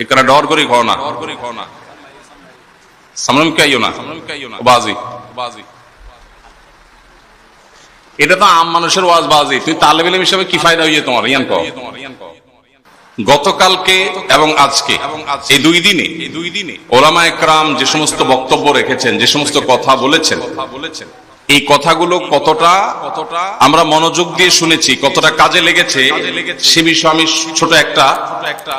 একরা ডর করি খাও না ডর করি খাও না সামলাম কে আইও না বাজি বাজি এটা তো আম মানুষের ওয়াজ বাজি তুই তালেব হিসাবে কি ফায়দা হইয়ে তোমার ইয়ান কো গতকালকে এবং আজকে এই দুই দিনে এই দুই দিনে ওলামা একরাম যে সমস্ত বক্তব্য রেখেছেন যে সমস্ত কথা বলেছেন কথা বলেছেন এই কথাগুলো কতটা কতটা আমরা মনোযোগ দিয়ে শুনেছি কতটা কাজে লেগেছে সে বিষয়ে আমি ছোট একটা একটা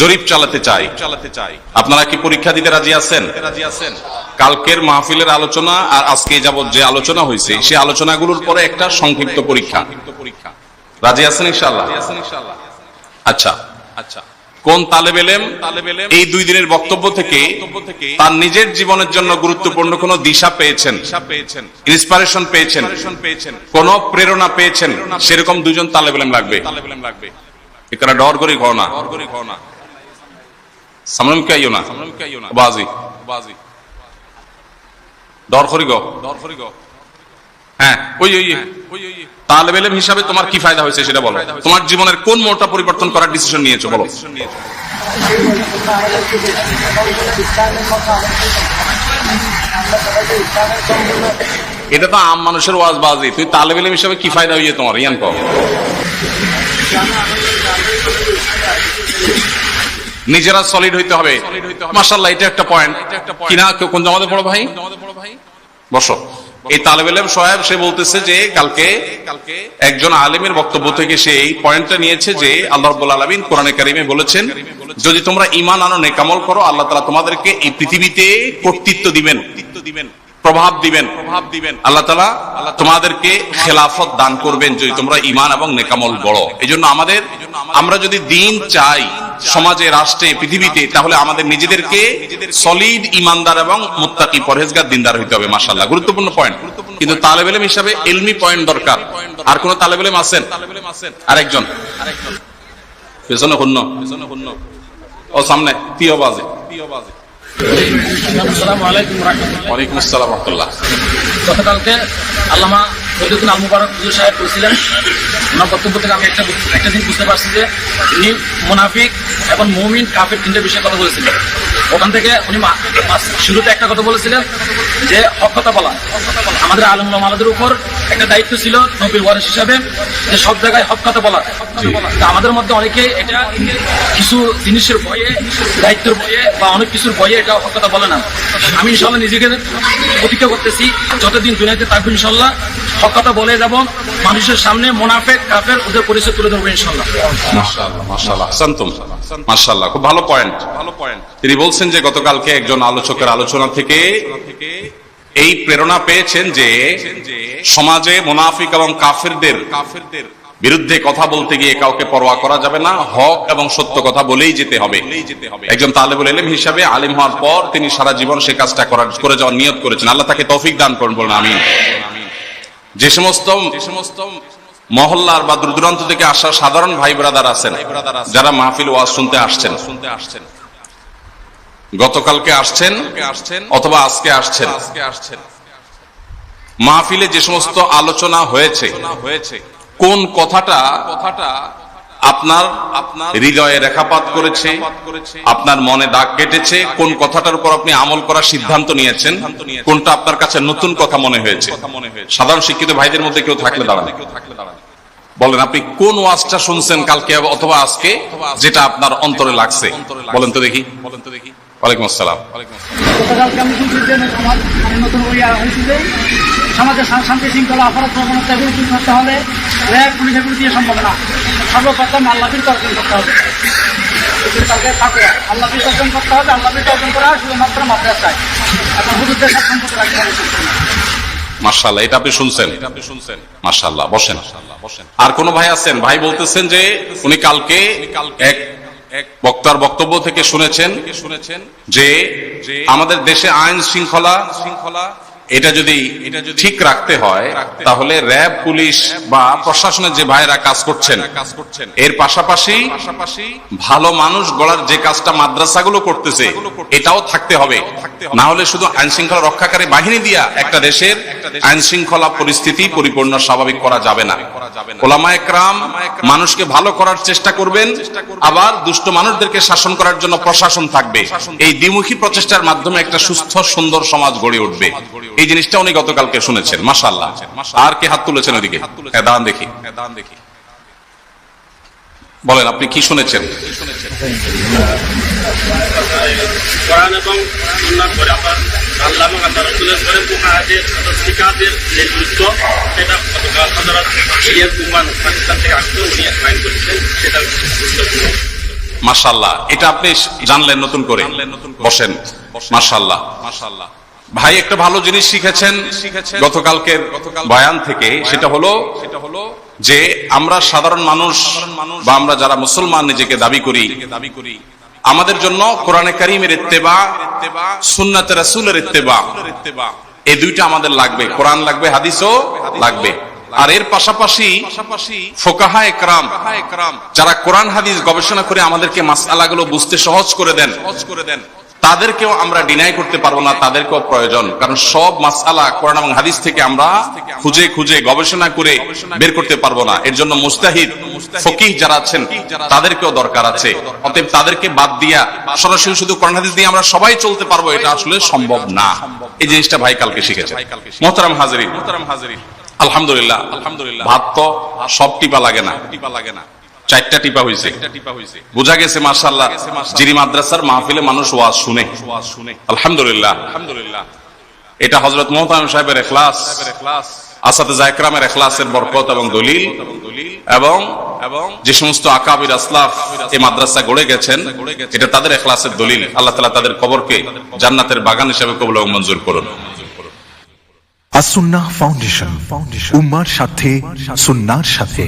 জরিপ চালাতে চাই। চালাতে চাই আপনারা কি পরীক্ষা দিতে রাজি আছেন? রাজি আছেন কালকের মাহফিলের আলোচনা আর আজকে যাবত যে আলোচনা হয়েছে, সেই আলোচনাগুলোর পরে একটা সংক্ষিপ্ত পরীক্ষা। পরীক্ষা রাজি আছেন ইনশাআল্লাহ? আচ্ছা। আচ্ছা কোন তালেব এলেম? এই দুই দিনের বক্তব্য থেকে তার নিজের জীবনের জন্য গুরুত্বপূর্ণ কোন দিশা পেয়েছেন? ইন্সপিরেশন পেয়েছেন? কোন প্রেরণা পেয়েছেন? সেরকম দুজন তালেব এলেম লাগবে। তালেব এলেম লাগবে এখানে ডর করি খাও না ডর করি খাও না। সামনে কে আইও না? বাজি। বাজি ডর করি হ্যাঁ ওই ওই ওই। ওই তালেব এলেম হিসাবে তোমার কি ফায়দা হয়েছে সেটা বলো। তোমার জীবনের কোন মোড়টা পরিবর্তন করার ডিসিশন নিয়েছো বলো। এটা তো আম মানুষের ওয়াজ বাজি। তুই তালেব এলেম হিসাবে কি ফায়দা হইয়ে তোমার? ইয়ান কও। নিজেরা সলিড হইতে হবে। মাসাল্লাহ এটা একটা পয়েন্ট কিনা কেউ কোন জমাতে বড় ভাই? বসো। এই তালেব এলেম সোহেব সে বলতেছে যে কালকে কালকে একজন আলেমের বক্তব্য থেকে সে এই পয়েন্টটা নিয়েছে যে আল্লাহ রব্বুল আলমিন কোরআনে কারিমে বলেছেন যদি তোমরা ইমান আনো নেকামল করো আল্লাহ তালা তোমাদেরকে এই পৃথিবীতে কর্তৃত্ব দিবেন দিবেন। প্রভাব দিবেন। প্রভাব দিবেন। আল্লাহ তালা তোমাদেরকে খেলাফত দান করবেন যদি তোমরা ইমান এবং নেকামল গড়ো। এই জন্য আমাদের আমরা যদি দিন চাই সমাজে রাষ্ট্রে পৃথিবীতে তাহলে আমাদের নিজেদেরকে সলিড ইমানদার এবং মুত্তাকি পরহেজগার দিনদার হইতে হবে মাসাল্লাহ গুরুত্বপূর্ণ পয়েন্ট কিন্তু তালেব এলেম হিসাবে এলমি পয়েন্ট দরকার। আর কোন তালেব এলেম আছেন? আরেকজন। পেছনে শূন্য ও সামনে। তিয় বাজে তিয় বাজে আসসালামু আলাইকুম রাহমাতুল্লাহ। ওয়ালাইকুম আসসালাম রহমতুল্লাহ। গতকালকে আল্লামা ফরিদুদ্দিন আল মুবারক হুজুর সাহেব করেছিলেন। ওনার বক্তব্য থেকে আমি একটা একটা দিন বুঝতে পারছি যে উনি মুনাফিক এবং মুমিন কাফের তিনটে বিষয়ে কথা বলেছিলেন। ওখান থেকে উনি শুরুতে একটা কথা বলেছিলেন যে হক কথা বলা। আমাদের আলম আমাদের উপর একটা দায়িত্ব ছিল নবীর ওয়ারিস হিসাবে যে সব জায়গায় হক কথা বলা। তা আমাদের মধ্যে অনেকে এটা কিছু জিনিসের ভয়ে দায়িত্বের ভয়ে বা অনেক কিছুর ভয়ে এটা হক কথা বলে না। আমি ইনশাল্লাহ নিজেকে প্রতিজ্ঞা করতেছি যতদিন দুনিয়াতে থাকব ইনশাল্লাহ হক কথা বলে যাব। মানুষের সামনে মোনাফেক, কাফের, ওদের পরিচয় তুলে ধরবো ইনশাল্লাহ খুব ভালো পয়েন্ট ভালো পয়েন্ট তিনি বলছেন যে গতকালকে একজন আলোচকের আলোচনা থেকে এই প্রেরণা পেয়েছেন যে সমাজে এবং কাফেরদের কাফেরদের বিরুদ্ধে কথা বলতে গিয়ে কাউকে পরোয়া করা যাবে না। হক এবং সত্য কথা বলেই যেতে হবে। একজন তালেবুল এলেম হিসাবে আলিম হওয়ার পর তিনি সারা জীবন সে কাজটা করার করে যাওয়ার নিয়ত করেছেন। আল্লাহ তাকে তৌফিক দান করুন, বলুন আমিন। যে সমস্ত যে সমস্ত মহল্লার বা দূর দূরান্ত থেকে আসা সাধারণ ভাই ব্রাদার আছেন যারা মাহফিল ওয়াজ শুনতে আসছেন। শুনতে আসছেন। গতকালকে আসছেন আসছেন অথবা আজকে আসছেন। আজকে আসছেন। মাহফিলে যে সমস্ত আলোচনা হয়েছে হয়েছে কোন কথাটা কথাটা আপনার আপনার হৃদয়ে রেখাপাত করেছে আপনার মনে দাগ কেটেছে কোন কথাটার উপর আপনি আমল করার সিদ্ধান্ত নিয়েছেন কোনটা আপনার কাছে নতুন কথা মনে হয়েছে? সাধারণ শিক্ষিত ভাইদের মধ্যে কেউ থাকলে দাঁড়ান। বলেন আপনি কোন ওয়াজটা শুনছেন কালকে অথবা আজকে যেটা আপনার অন্তরে লাগছে? বলেন তো দেখি। বলেন তো দেখি। ওয়ালাইকুম আসসালাম। গতকালকে আমি শুনছি যে আমার মানে নতুন শান্তি শৃঙ্খলা অপরাধ প্রবণতা এগুলো হলে র্যাব পুলিশ এগুলো দিয়ে সম্ভব না। সর্বপ্রথম আল্লাহর তর্জন করতে হবে। তাকে থাকে আল্লাহর তর্জন করতে হবে আল্লাহর তর্জন করা শুধুমাত্র মাদ্রাসায়। এখন হুজুরদের সাথে সম্পর্ক রাখতে হবে। মার্শাল্লাহ এটা আপনি শুনছেন? মার্শাল্লাহ বসেন। আর কোন ভাই আছেন? ভাই বলতেছেন যে উনি কালকে এক এক বক্তার বক্তব্য থেকে শুনেছেন শুনেছেন যে আমাদের দেশে আইন শৃঙ্খলা শৃঙ্খলা এটা যদি ঠিক রাখতে হয় তাহলে র্যাব পুলিশ বা প্রশাসনের যে ভাইরা কাজ করছেন এর পাশাপাশি ভালো মানুষ গড়ার যে কাজটা মাদ্রাসাগুলো করতেছে এটাও থাকতে হবে। না হলে শুধু আইন শৃঙ্খলা রক্ষাকারী বাহিনী দিয়া একটা দেশের আইন শৃঙ্খলা পরিস্থিতি পরিপূর্ণ স্বাভাবিক করা যাবে না। ওলামা একরাম মানুষকে ভালো করার চেষ্টা করবেন আবার দুষ্ট মানুষদেরকে শাসন করার জন্য প্রশাসন থাকবে। এই দ্বিমুখী প্রচেষ্টার মাধ্যমে একটা সুস্থ সুন্দর সমাজ গড়ে উঠবে। এই জিনিসটা উনি গতকালকে শুনেছেন মাসাল্লাহ আর কে হাত তুলেছেন ওদিকে? হ্যাঁ, দাঁড়ান দেখি। বলেন আপনি কি শুনেছেন? মাসাল্লাহ এটা আপনি জানলেন নতুন করে। বসেন। মাসাল্লাহ মাসাল্লাহ ভাই একটা ভালো জিনিস শিখেছেন গতকালকের বয়ান থেকে সেটা হলো সেটা হলো যে আমরা সাধারণ মানুষ বা আমরা যারা মুসলমান নিজেকে দাবি করি দাবি করি। আমাদের জন্য কোরআনে কারিমের ইত্তেবা সুন্নাতে রাসূলের ইত্তেবা। এই দুইটা আমাদের লাগবে কোরআন লাগবে হাদিসও লাগবে আর এর পাশাপাশি ফোকাহা একরাম যারা কোরআন হাদিস গবেষণা করে আমাদেরকে মাসালাগুলো বুঝতে সহজ করে দেন। সহজ করে দেন। তাদেরকেও আমরা ডিনাই করতে পারব না তাদেরকেও প্রয়োজন। কারণ সব মাসালা কোরআন এবং হাদিস থেকে আমরা খুঁজে খুঁজে গবেষণা করে বের করতে পারব না। এর জন্য মুস্তাহিদ ফকিহ যারা আছেন তাদেরকেও দরকার আছে। অতএব তাদেরকে বাদ দিয়া সরাসরি শুধু কোরআন হাদিস দিয়ে আমরা সবাই চলতে পারব এটা আসলে সম্ভব না। এই জিনিসটা ভাই কালকে শিখেছে মোহতারাম হাজারি মোহতারাম হাজারি আলহামদুলিল্লাহ আলহামদুলিল্লাহ ভাত তো সব টিপা লাগে না। টিপা লাগে না। চারটা টিপা হয়েছে বোঝা গেছে মার্শাল্লাহ জিরি মাদ্রাসার মাহফিলে মানুষ ওয়াজ শুনে। আলহামদুলিল্লাহ। আলহামদুলিল্লাহ এটা হজরত মোহতাম সাহেবের এখলাস, আসাদে জায়করামের এখলাসের বরকত এবং দলিল এবং এবং যে সমস্ত আকাবির আসলাফ এই মাদ্রাসা গড়ে গেছেন, এটা তাদের এখলাসের দলিল। আল্লাহ তালা তাদের কবরকে জান্নাতের বাগান হিসেবে কবল মঞ্জুর করুন। আসুন্নাহ ফাউন্ডেশন, উম্মার সাথে, সুন্নার সাথে।